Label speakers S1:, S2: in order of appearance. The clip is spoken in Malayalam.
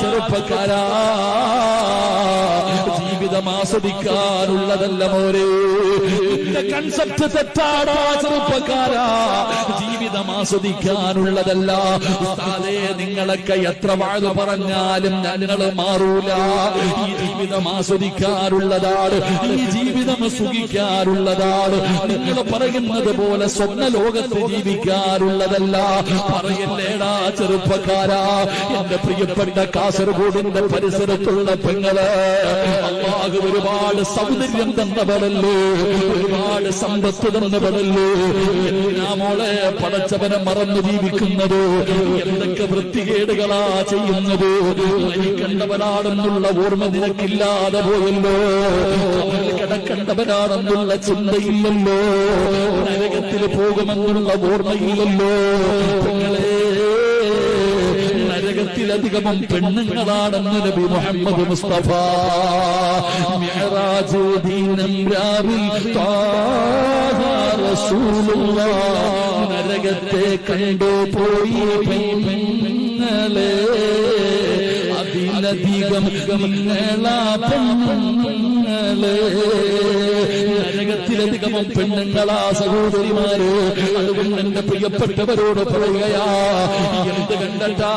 S1: ചെറുപ്പക്കാരാ. ജീവിതം ആസ്വദിക്കാനുള്ളതല്ല മോരെ കൺസെപ്റ്റ് തെറ്റാടാ ചെറുപ്പക്കാരാ. ജീവിതം ആസ്വദിക്കാനുള്ളതല്ല ഉസ്താദേ നിങ്ങളൊക്കെ എത്ര വാഴ പറഞ്ഞാലും ഞങ്ങൾ മാറൂല. ഈ ജീവിതം ആസ്വദിക്കാറുള്ളതാണ് ഈ ജീവിതം സുഖിക്കാനുള്ളതാണ്. നിങ്ങൾ പറയുന്നത് പോലെ സ്വപ്ന ലോകത്ത് ജീവിക്കാറുള്ളതല്ല പറയല്ലേടാ ചെറുപ്പക്കാരാ. എന്റെ പ്രിയപ്പെട്ട കാസർഗോഡിന്റെ പരിസരത്തുള്ള പെങ്ങൾ. അള്ളാഹു ഒരുപാട് സൗന്ദര്യം തന്നവരല്ലേ ഒരുപാട് സമ്പത്ത് തന്നവരല്ലേ എന്തിനാ മോളെ പടച്ചവനെ മറന്നു ജീവിക്കുന്നത്? എന്തൊക്കെ വൃത്തികേടുകളാ ചെയ്യുന്നത്? കണ്ടവനാണെന്നുള്ള ഓർമ്മ നിനക്കില്ലാതെ പോയല്ലോ. കിടക്കണ്ടവനാണെന്നുള്ള ചിന്തയില്ലല്ലോ. നരകത്തിൽ പോകുമെന്നുള്ള ഓർമ്മയില്ലല്ലോ. പെങ്ങളെ. നരകത്തിലധികവും പെണ്ണുങ്ങളാണെന്ന് നബി മുഹമ്മദ് മുസ്തഫ. മിഅ്റാജ് ദീനം രാവിൽ നരകത്തെ കണ്ടു പോയി പെണ്ണുങ്ങളെ. അതിലധികം നിങ്ങളാ പെണ്ണുങ്ങളെ. നരകത്തിലധികവും പെണ്ണുങ്ങളാ സഹോദരിമാര്. അതുകൊണ്ട് എന്റെ പ്രിയപ്പെട്ടവരോട് പറയുകയാ എന്ത് കണ്ടാ